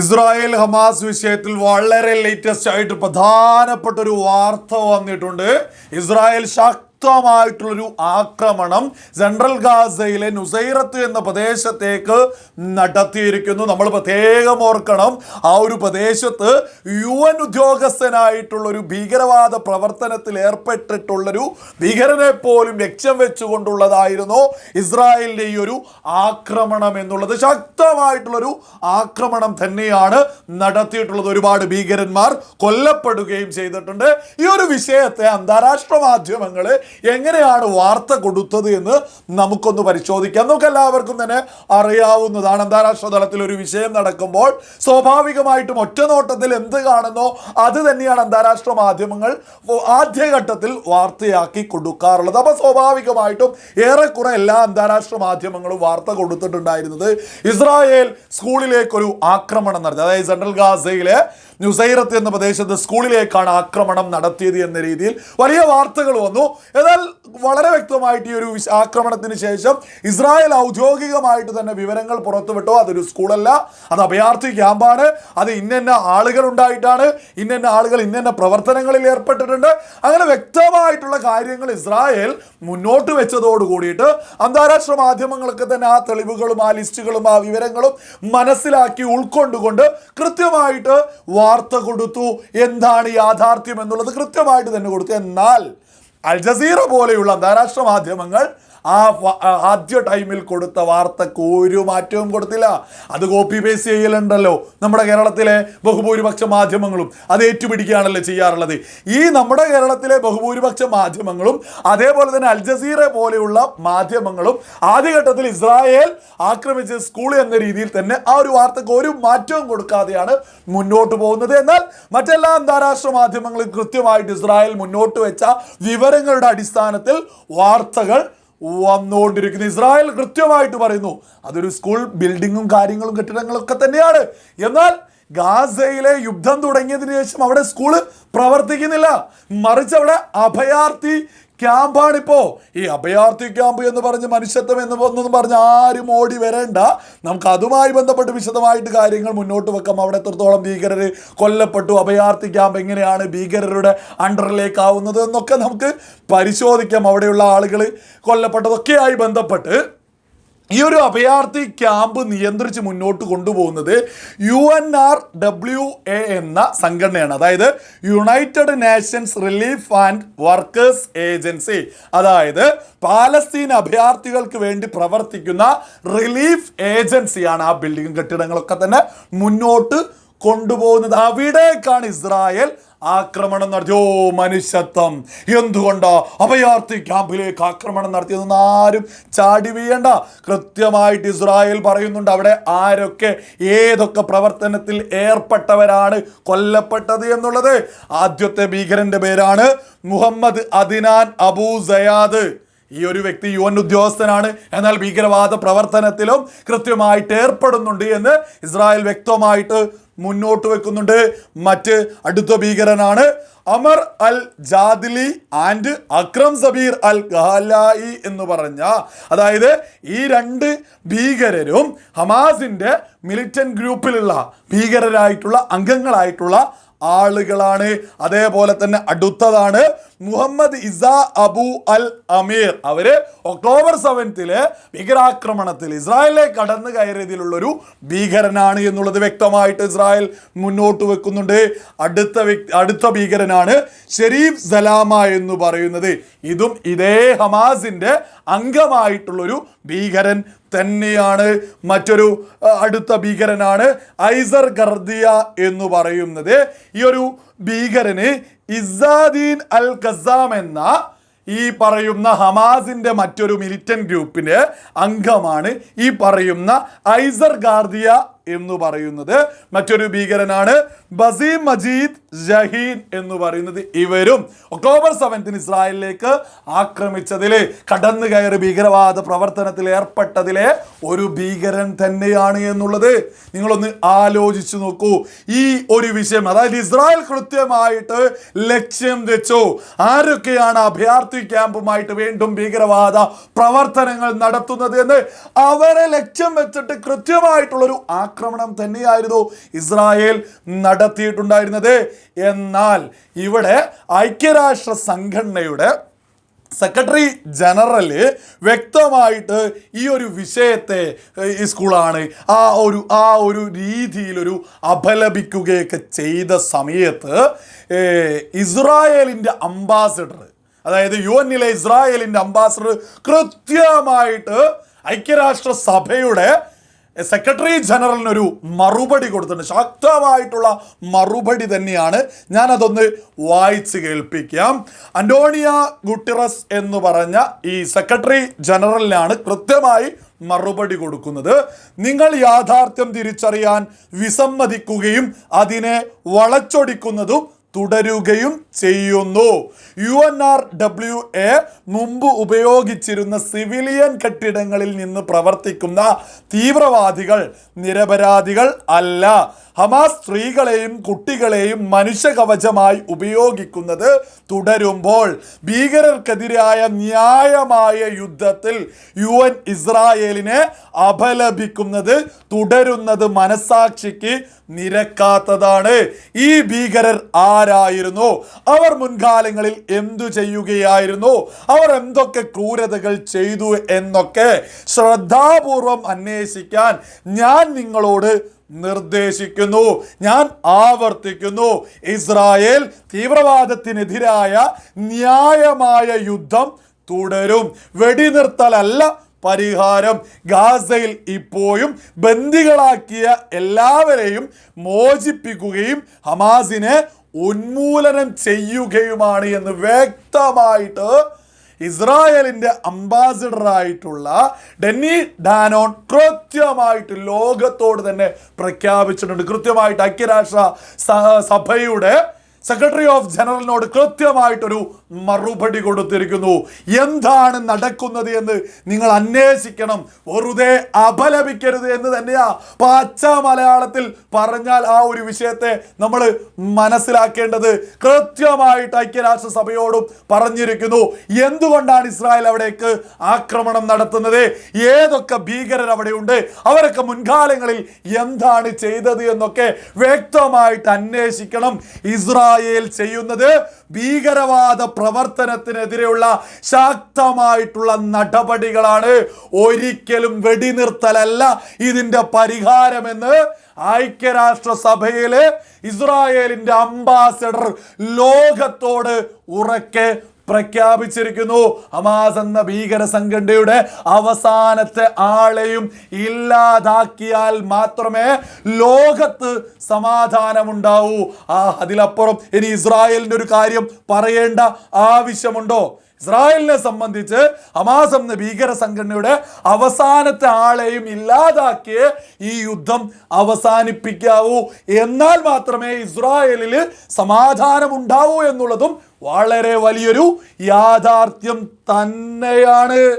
Israel Hamas വിഷയത്തിൽ വളരെ latest ആയിട്ട് പ്രധാനപ്പെട്ട ഒരു വാർത്ത വന്നിട്ടുണ്ട്. ഇസ്രായേൽ ശക്തമായിട്ടുള്ളൊരു ആക്രമണം സെൻട്രൽ ഗാസയിലെ നുസൈറത്ത് എന്ന പ്രദേശത്തേക്ക് നടത്തിയിരിക്കുന്നു. നമ്മൾ പ്രത്യേകം ഓർക്കണം ആ ഒരു പ്രദേശത്ത് യു എൻ ഉദ്യോഗസ്ഥനായിട്ടുള്ളൊരു ഭീകരവാദ പ്രവർത്തനത്തിൽ ഏർപ്പെട്ടിട്ടുള്ളൊരു ഭീകരനെ പോലും ലക്ഷ്യം വെച്ചുകൊണ്ടുള്ളതായിരുന്നു ഇസ്രായേലിന്റെ ഈ ഒരു ആക്രമണം എന്നുള്ളത്. ശക്തമായിട്ടുള്ളൊരു ആക്രമണം തന്നെയാണ് നടത്തിയിട്ടുള്ളത്. ഒരുപാട് ഭീകരന്മാർ കൊല്ലപ്പെടുകയും ചെയ്തിട്ടുണ്ട്. ഈ ഒരു വിഷയത്തെ അന്താരാഷ്ട്ര മാധ്യമങ്ങൾ എങ്ങനെയാണ് വാർത്ത കൊടുത്തത് എന്ന് നമുക്കൊന്ന് പരിശോധിക്കാം. നമുക്ക് എല്ലാവർക്കും തന്നെ അറിയാവുന്നതാണ് അന്താരാഷ്ട്ര തലത്തിൽ ഒരു വിഷയം നടക്കുമ്പോൾ സ്വാഭാവികമായിട്ടും ഒറ്റ നോട്ടത്തിൽ എന്ത് കാണുന്നോ അത് തന്നെയാണ് അന്താരാഷ്ട്ര മാധ്യമങ്ങൾ ആദ്യഘട്ടത്തിൽ വാർത്തയാക്കി കൊടുക്കാറുള്ളത്. അപ്പോൾ സ്വാഭാവികമായിട്ടും ഏറെക്കുറെ എല്ലാ അന്താരാഷ്ട്ര മാധ്യമങ്ങളും വാർത്ത കൊടുത്തിട്ടുണ്ടായിരുന്നത് ഇസ്രായേൽ സ്കൂളിലേക്കൊരു ആക്രമണം നടത്തി. അതായത് സെൻട്രൽ ഗാസയിലെ ന്യൂസൈറത്ത് എന്ന പ്രദേശത്ത് സ്കൂളിലേക്കാണ് ആക്രമണം നടത്തിയത് എന്ന രീതിയിൽ വലിയ വാർത്തകൾ വന്നു. എന്നാൽ വളരെ വ്യക്തമായിട്ട് ഈ ഒരു ആക്രമണത്തിന് ശേഷം ഇസ്രായേൽ ഔദ്യോഗികമായിട്ട് തന്നെ വിവരങ്ങൾ പുറത്തുവിട്ടോ അതൊരു സ്കൂളല്ല അത് അഭയാർത്ഥി ക്യാമ്പാണ് അത് ഇന്നെന്ന ആളുകൾ ഉണ്ടായിട്ടാണ് ഇന്നെന്ന ആളുകൾ ഇന്നെന്ന പ്രവർത്തനങ്ങളിൽ ഏർപ്പെട്ടിട്ടുണ്ട്. അങ്ങനെ വ്യക്തമായിട്ടുള്ള കാര്യങ്ങൾ ഇസ്രായേൽ മുന്നോട്ട് വെച്ചതോട് കൂടിയിട്ട് അന്താരാഷ്ട്ര മാധ്യമങ്ങളൊക്കെ തന്നെ ആ തെളിവുകളും ആ ലിസ്റ്റുകളും ആ വിവരങ്ങളും മനസ്സിലാക്കി ഉൾക്കൊണ്ടുകൊണ്ട് കൃത്യമായിട്ട് വാർത്ത കൊടുത്തു. എന്താണ് യാഥാർത്ഥ്യം എന്നുള്ളത് കൃത്യമായിട്ട് തന്നെ കൊടുത്തു. എന്നാൽ അൽ ജസീറ പോലെയുള്ള അന്താരാഷ്ട്ര മാധ്യമങ്ങൾ ആ ആദ്യ ടൈമിൽ കൊടുത്ത വാർത്തക്ക് ഒരു മാറ്റവും കൊടുത്തില്ല. അത് കോപ്പി പേസ്റ്റ് ചെയ്യലുണ്ടല്ലോ. നമ്മുടെ കേരളത്തിലെ ബഹുഭൂരിപക്ഷ മാധ്യമങ്ങളും അത് ഏറ്റുപിടിക്കുകയാണല്ലോ ചെയ്യാറുള്ളത്. ഈ നമ്മുടെ കേരളത്തിലെ ബഹുഭൂരിപക്ഷ മാധ്യമങ്ങളും അതേപോലെ തന്നെ അൽ ജസീറ പോലെയുള്ള മാധ്യമങ്ങളും ആദ്യഘട്ടത്തിൽ ഇസ്രായേൽ ആക്രമിച്ച സ്കൂൾ എന്ന രീതിയിൽ തന്നെ ആ ഒരു വാർത്തക്ക് ഒരു മാറ്റവും കൊടുക്കാതെയാണ് മുന്നോട്ട് പോകുന്നത്. എന്നാൽ മറ്റെല്ലാ അന്താരാഷ്ട്ര മാധ്യമങ്ങളും കൃത്യമായിട്ട് ഇസ്രായേൽ മുന്നോട്ട് വെച്ച വിവരങ്ങളുടെ അടിസ്ഥാനത്തിൽ വാർത്തകൾ വന്നുകൊണ്ടിരിക്കുന്നു. ഇസ്രായേൽ കൃത്യമായിട്ട് പറയുന്നു അതൊരു സ്കൂൾ ബിൽഡിങ്ങും കാര്യങ്ങളും കെട്ടിടങ്ങളൊക്കെ തന്നെയാണ്. എന്നാൽ ഗാസയിലെ യുദ്ധം തുടങ്ങിയതിനു ശേഷം അവിടെ സ്കൂൾ പ്രവർത്തിക്കുന്നില്ല. മറിച്ച് അവിടെ അഭയാർത്ഥി ക്യാമ്പാണിപ്പോ ഈ അഭയാർത്ഥി ക്യാമ്പ് എന്ന് പറഞ്ഞ് മനുഷ്യത്വം എന്ന് ഒന്നും പറഞ്ഞ് ആരും ഓടി വരേണ്ട. നമുക്ക് അതുമായി ബന്ധപ്പെട്ട് വിശദമായിട്ട് കാര്യങ്ങൾ മുന്നോട്ട് വെക്കാം. അവിടെ എത്രത്തോളം ഭീകരർ കൊല്ലപ്പെട്ടു അഭയാർത്ഥി ക്യാമ്പ് എങ്ങനെയാണ് ഭീകരരുടെ അണ്ടറിലേക്ക് ആവുന്നത് എന്നൊക്കെ നമുക്ക് പരിശോധിക്കാം. അവിടെയുള്ള ആളുകൾ കൊല്ലപ്പെട്ടതൊക്കെയായി ബന്ധപ്പെട്ട്. ഈ ഒരു അഭയാർത്ഥി ക്യാമ്പ് നിയന്ത്രിച്ച് മുന്നോട്ട് കൊണ്ടുപോകുന്നത് U N R W A എന്ന സംഘടനയാണ്. അതായത് United Nations Relief and Workers Agency അതായത് പാലസ്തീൻ അഭയാർത്ഥികൾക്ക് വേണ്ടി പ്രവർത്തിക്കുന്ന റിലീഫ് ഏജൻസിയാണ് ആ ബിൽഡിംഗ് കെട്ടിടങ്ങളൊക്കെ തന്നെ മുന്നോട്ട് കൊണ്ടുപോകുന്നത് അവിടേക്കാണ് ഇസ്രായേൽ ആക്രമണം നടത്തിയോ? മനുഷ്യത്വം. എന്തുകൊണ്ടാ അഭയാർത്ഥി ക്യാമ്പിലേക്ക് ആക്രമണം നടത്തിയതെന്ന് ആരും ചാടി വീഴണ്ട. കൃത്യമായിട്ട് ഇസ്രായേൽ പറയുന്നുണ്ട് അവിടെ ആരൊക്കെ ഏതൊക്കെ പ്രവർത്തനത്തിൽ ഏർപ്പെട്ടവരാണ് കൊല്ലപ്പെട്ടത് എന്നുള്ളത്. ആദ്യത്തെ ഭീകരന്റെ പേരാണ് മുഹമ്മദ് അദിനാൻ അബൂ സയാദ്. ഈ ഒരു വ്യക്തി യു എൻ ഉദ്യോഗസ്ഥനാണ്. എന്നാൽ ഭീകരവാദ പ്രവർത്തനത്തിലും കൃത്യമായിട്ട് ഏർപ്പെടുന്നുണ്ട് എന്ന് ഇസ്രായേൽ വ്യക്തമായിട്ട് മുന്നോട്ട് വെക്കുന്നുണ്ട്. മറ്റ് അടുത്ത ഭീകരനാണ് Amar al Jadili and Akram Sabir al Gahalai എന്ന് പറഞ്ഞ അതായത് ഈ രണ്ട് ഭീകരരും ഹമാസിന്റെ മിലിറ്റന്റ് ഗ്രൂപ്പിലുള്ള ഭീകരരായിട്ടുള്ള അംഗങ്ങളായിട്ടുള്ള ആളുകളാണ്. അതേപോലെ തന്നെ അടുത്തതാണ് Muhammad Isa Abu al Amir. അവർ ഒക്ടോബർ സെവൻത്തിലെ ഭീകരാക്രമണത്തിൽ ഇസ്രായേലിലെ കടന്നു കയറിയതിലുള്ളൊരു ഭീകരനാണ് എന്നുള്ളത് വ്യക്തമായിട്ട് ഇസ്രായേൽ മുന്നോട്ട് വെക്കുന്നുണ്ട്. അടുത്ത അടുത്ത ഭീകരനാണ് ഷെരീഫ് സലാമ എന്ന് പറയുന്നത്. ഇതും ഇതേ ഹമാസിന്റെ അംഗമായിട്ടുള്ളൊരു ഭീകരൻ തന്നെയാണ് മറ്റൊരു അടുത്ത ഭീകരനാണ് ഐസർ ഗർദിയ എന്ന് പറയുന്നത്. ഈ ഒരു ഭീകരന് ഇസാദീൻ അൽ ഖസാം എന്ന ഈ പറയുന്ന ഹമാസിന്റെ മറ്റൊരു മിലിറ്റൻ ഗ്രൂപ്പിന്റെ അംഗമാണ് ഈ പറയുന്ന ഐസർ ഗാർദിയ എന്ന് പറയുന്നത്. മറ്റൊരു ഭീകരനാണ് ബസീം മജീദ് ജഹീൻ എന്ന് പറയുന്നത് ഇവരും ഒക്ടോബർ സെവൻത്തിന് ഇസ്രായേലിലേക്ക് ആക്രമിച്ചതിൽ കടന്നു കയറി ഭീകരവാദ പ്രവർത്തനത്തിൽ ഏർപ്പെട്ടതിലെ ഒരു ഭീകരൻ തന്നെയാണ് എന്നുള്ളത്. നിങ്ങളൊന്ന് ആലോചിച്ചു നോക്കൂ. ഈ ഒരു വിഷയം അതായത് ഇസ്രായേൽ കൃത്യമായിട്ട് ലക്ഷ്യം വെച്ചു ആരൊക്കെയാണ് അഭയാർത്ഥി ക്യാമ്പുമായിട്ട് വീണ്ടും ഭീകരവാദ പ്രവർത്തനങ്ങൾ നടത്തുന്നത് എന്ന് അവരെ ലക്ഷ്യം വെച്ചിട്ട് കൃത്യമായിട്ടുള്ളൊരു ആക്രമണം ആക്രമണം തന്നെയായിരുന്നു ഇസ്രായേൽ നടത്തിയിട്ടുണ്ടായിരുന്നത്. എന്നാൽ ഇവിടെ ഐക്യരാഷ്ട്ര സംഘടനയുടെ സെക്രട്ടറി ജനറൽ വ്യക്തമായിട്ട് ഈ ഒരു വിഷയത്തെ ഈ സ്കൂളാണ് ആ ഒരു ആ ഒരു രീതിയിലൊരു അപലപിക്കുകയൊക്കെ ചെയ്ത സമയത്ത് ഇസ്രായേലിന്റെ അംബാസിഡർ അതായത് യു എന്നിലെ ഇസ്രായേലിന്റെ അംബാസിഡർ കൃത്യമായിട്ട് ഐക്യരാഷ്ട്ര സഭയുടെ സെക്രട്ടറി ജനറലിനൊരു മറുപടി കൊടുത്തിട്ടുണ്ട്. ശക്തമായിട്ടുള്ള മറുപടി തന്നെയാണ് ഞാനതൊന്ന് വായിച്ച് കേൾപ്പിക്കാം. അന്റോണിയ ഗുട്ടിറസ് എന്ന് പറഞ്ഞ ഈ സെക്രട്ടറി ജനറലിനാണ് കൃത്യമായി മറുപടി കൊടുക്കുന്നത്. നിങ്ങൾ യാഥാർത്ഥ്യം തിരിച്ചറിയാൻ വിസമ്മതിക്കുകയും അതിനെ വളച്ചൊടിക്കുന്നതും തുടരുകയും ചെയ്യുന്നു. U N R W A മുമ്പ് ഉപയോഗിച്ചിരുന്ന സിവിലിയൻ കെട്ടിടങ്ങളിൽ നിന്ന് പ്രവർത്തിക്കുന്ന തീവ്രവാദികൾ നിരപരാധികൾ അല്ല. ഹമാസ് സ്ത്രീകളെയും കുട്ടികളെയും മനുഷ്യകവചമായി ഉപയോഗിക്കുന്നത് തുടരുമ്പോൾ ഭീകരർക്കെതിരായ ന്യായമായ യുദ്ധത്തിൽ യു എൻ ഇസ്രായേലിനെ അപലപിക്കുന്നത് തുടരുന്നത് മനസാക്ഷിക്ക് നിരക്കാത്തതാണ്. ഈ ഭീകരർ ആരായിരുന്നു? അവർ മുൻകാലങ്ങളിൽ എന്തു ചെയ്യുകയായിരുന്നു? അവർ എന്തൊക്കെ ക്രൂരതകൾ ചെയ്തു എന്നൊക്കെ ശ്രദ്ധാപൂർവം അന്വേഷിക്കാൻ ഞാൻ നിങ്ങളോട് നിർദ്ദേശിക്കുന്നു. ഞാൻ ആവർത്തിക്കുന്നു. ഇസ്രായേൽ തീവ്രവാദത്തിനെതിരായ ന്യായമായ യുദ്ധം തുടരും. വെടിനിർത്തലല്ല പരിഹാരം. ഗാസയിൽ ഇപ്പോഴും ബന്ദികളാക്കിയ എല്ലാവരെയും മോചിപ്പിക്കുകയും ഹമാസിനെ ഉന്മൂലനം ചെയ്യുകയുമാണ് എന്ന് വ്യക്തമായിട്ട് ഇസ്രായേലിന്റെ അംബാസിഡറായിട്ടുള്ള ഡെന്നി ഡാനോൺ കൃത്യമായിട്ട് ലോകത്തോട് തന്നെ പ്രഖ്യാപിച്ചിട്ടുണ്ട്. കൃത്യമായിട്ട് ഐക്യരാഷ്ട്ര സഭയുടെ സെക്രട്ടറി ഓഫ് ജനറലിനോട് കൃത്യമായിട്ടൊരു മറുപടി കൊടുത്തിരിക്കുന്നു. എന്താണ് നടക്കുന്നത് എന്ന് നിങ്ങൾ അന്വേഷിക്കണം. വെറുതെ അപലപിക്കരുത് എന്ന് തന്നെയാ പച്ച മലയാളത്തിൽ പറഞ്ഞാൽ ആ ഒരു വിഷയത്തെ നമ്മൾ മനസ്സിലാക്കേണ്ടത്. കൃത്യമായിട്ട് ഐക്യരാഷ്ട്ര സഭയോടും പറഞ്ഞിരിക്കുന്നു. എന്തുകൊണ്ടാണ് ഇസ്രായേൽ അവിടേക്ക് ആക്രമണം നടത്തുന്നത്? ഏതൊക്കെ ഭീകരർ അവിടെയുണ്ട്? അവരൊക്കെ മുൻകാലങ്ങളിൽ എന്താണ് ചെയ്തത് എന്നൊക്കെ വ്യക്തമായിട്ട് അന്വേഷിക്കണം. ഇസ്രായേൽ ചെയ്യുന്നത് ഭീകരവാദ പ്രവർത്തനത്തിനെതിരെയുള്ള ശക്തമായിട്ടുള്ള നടപടികളാണ്. ഒരിക്കലും വെടിനിർത്തലല്ല ഇതിന്റെ പരിഹാരമെന്ന് ഐക്യരാഷ്ട്ര സഭയിലെ ഇസ്രായേലിന്റെ അംബാസഡർ ലോകത്തോട് ഉറക്കെ പ്രഖ്യാപിച്ചിരിക്കുന്നു. ഹമാസ് എന്ന ഭീകര സംഘടനയുടെ അവസാനത്തെ ആളെയും ഇല്ലാതാക്കിയാൽ മാത്രമേ ലോകത്ത് സമാധാനമുണ്ടാവൂ. ആ അതിലപ്പുറം ഇനി ഇസ്രായേലിന്റെ ഒരു കാര്യം പറയേണ്ട ആവശ്യമുണ്ടോ? ഇസ്രായേലിനെ സംബന്ധിച്ച് ഹമാസ് എന്ന ഭീകര സംഘടനയുടെ അവസാനത്തെ ആളെയും ഇല്ലാതാക്കിയേ ഈ യുദ്ധം അവസാനിപ്പിക്കാവൂ. എന്നാൽ മാത്രമേ ഇസ്രായേലിൽ സമാധാനം ഉണ്ടാവൂ എന്നുള്ളതും വളരെ വലിയൊരു യാഥാർത്ഥ്യം തന്നെയാണ്.